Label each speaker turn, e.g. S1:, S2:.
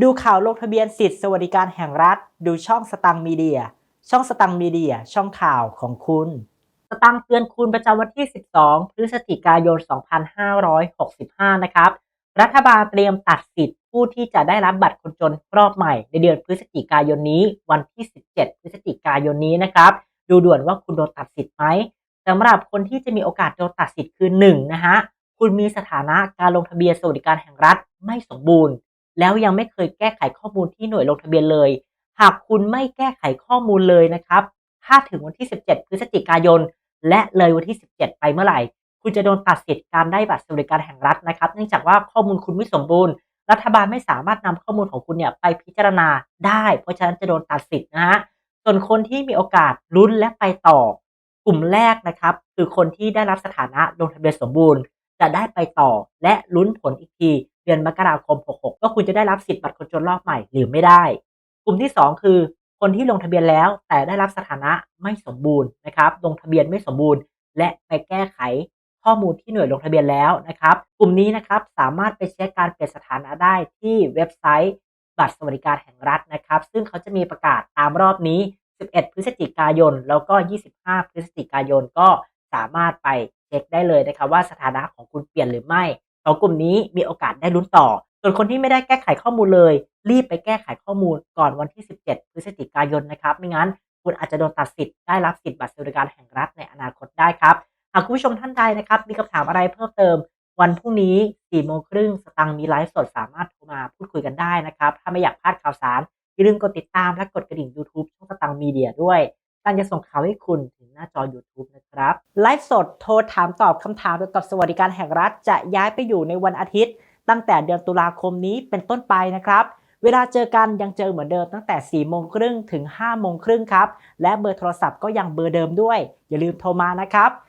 S1: ดูข่าวลงทะเบียนสิทธิสวัสดิการแห่งรัฐ ดูช่องสตังมีเดีย ช่องสตังมีเดีย ช่องข่าวของคุณสตังเตือนคุณประจำวันที่ 12 พฤศจิกายน 2565 นะครับ รัฐบาลเตรียมตัดสิทธิผู้ที่จะได้รับบัตรคนจนรอบใหม่ ในเดือนพฤศจิกายนนี้ วันที่ 17 พฤศจิกายนนี้นะครับ ดูด่วนว่าคุณโดนตัดสิทธิ์ไหมสำหรับคนที่จะมีโอกาสโดนตัดสิทธิ์คือ1นะฮะคุณมีสถานะการลงทะเบียนสวัสดิการแห่งรัฐไม่สมบูรณ์ แล้วยังไม่เคยแก้ไขข้อมูลที่หน่วยลงทะเบียนเลย หากคุณไม่แก้ไขข้อมูลเลยนะครับ ถ้าถึงวันที่ 17 พฤศจิกายน และเลยวันที่ 17 ไปเมื่อไหร่ คุณจะโดนตัดสิทธิ์การได้บัตรสวัสดิการแห่งรัฐนะครับ เนื่องจากว่าข้อมูลคุณไม่สมบูรณ์ รัฐบาลไม่สามารถนำข้อมูลของคุณเนี่ยไปพิจารณาได้ เพราะฉะนั้นจะโดนตัดสิทธิ์นะฮะ ส่วนคนที่มีโอกาสลุ้นและไปต่อ กลุ่มแรกนะครับ คือคนที่ได้รับสถานะลงทะเบียนสมบูรณ์ จะได้ไปต่อและลุ้นผลอีกที เดือนมกราคม 66ว่าคุณจะได้รับสิทธิ์บัตรคนจนรอบใหม่หรือไม่ได้ กลุ่มที่ 2 คือ คนที่ลงทะเบียนแล้ว แต่ได้รับสถานะไม่สมบูรณ์นะครับ ลงทะเบียนไม่สมบูรณ์ และไปแก้ไขข้อมูลที่หน่วยลงทะเบียนแล้วนะครับ กลุ่มนี้นะครับสามารถไปเช็คการเปลี่ยนสถานะได้ที่เว็บไซต์ บัตรสวัสดิการแห่งรัฐนะครับ ซึ่งเขาจะมีประกาศตามรอบนี้ 11 พฤศจิกายน แล้วก็ 25 พฤศจิกายนก็สามารถไปเช็คได้เลยนะครับว่าสถานะของคุณเปลี่ยนหรือไม่ สองกลุ่มนี้มีโอกาสได้ลุ้นต่อ ส่วนคนที่ไม่ได้แก้ไขข้อมูลเลย รีบไปแก้ไขข้อมูลก่อนวันที่ 17 พฤศจิกายนนะครับ ไม่งั้นคุณอาจจะโดนตัดสิทธิ์ได้รับสิทธิ์บัตรสวัสดิการแห่งรัฐในอนาคตได้ครับ หากคุณผู้ชมท่านใดนะครับ มีคำถามอะไรเพิ่มเติม วันพรุ่งนี้4โมงครึ่งสตังค์มีไลฟ์สดสามารถโทรมาพูดคุยกันได้นะครับ ถ้าไม่อยากพลาดข่าวสารอย่าลืมกดติดตามและกดกระดิ่ง YouTube ช่องสตังค์มีเดียด้วยตังจะส่งข่าวให้คุณ น้าจอ YouTube นะครับไลฟ์สดโทรถามตอบคำถามเกี่ยวกับสวัสดิการแห่งรัฐ จะย้ายไปอยู่ในวันอาทิตย์ ตั้งแต่เดือนตุลาคมนี้เป็นต้นไปนะครับเวลาเจอกันยังเจอเหมือนเดิมตั้งแต่4โมงครึ่งถึง5โมงครึ่งครับ และเบอร์โทรศัพท์ก็ยังเบอร์เดิมด้วย อย่าลืมโทรมานะครับ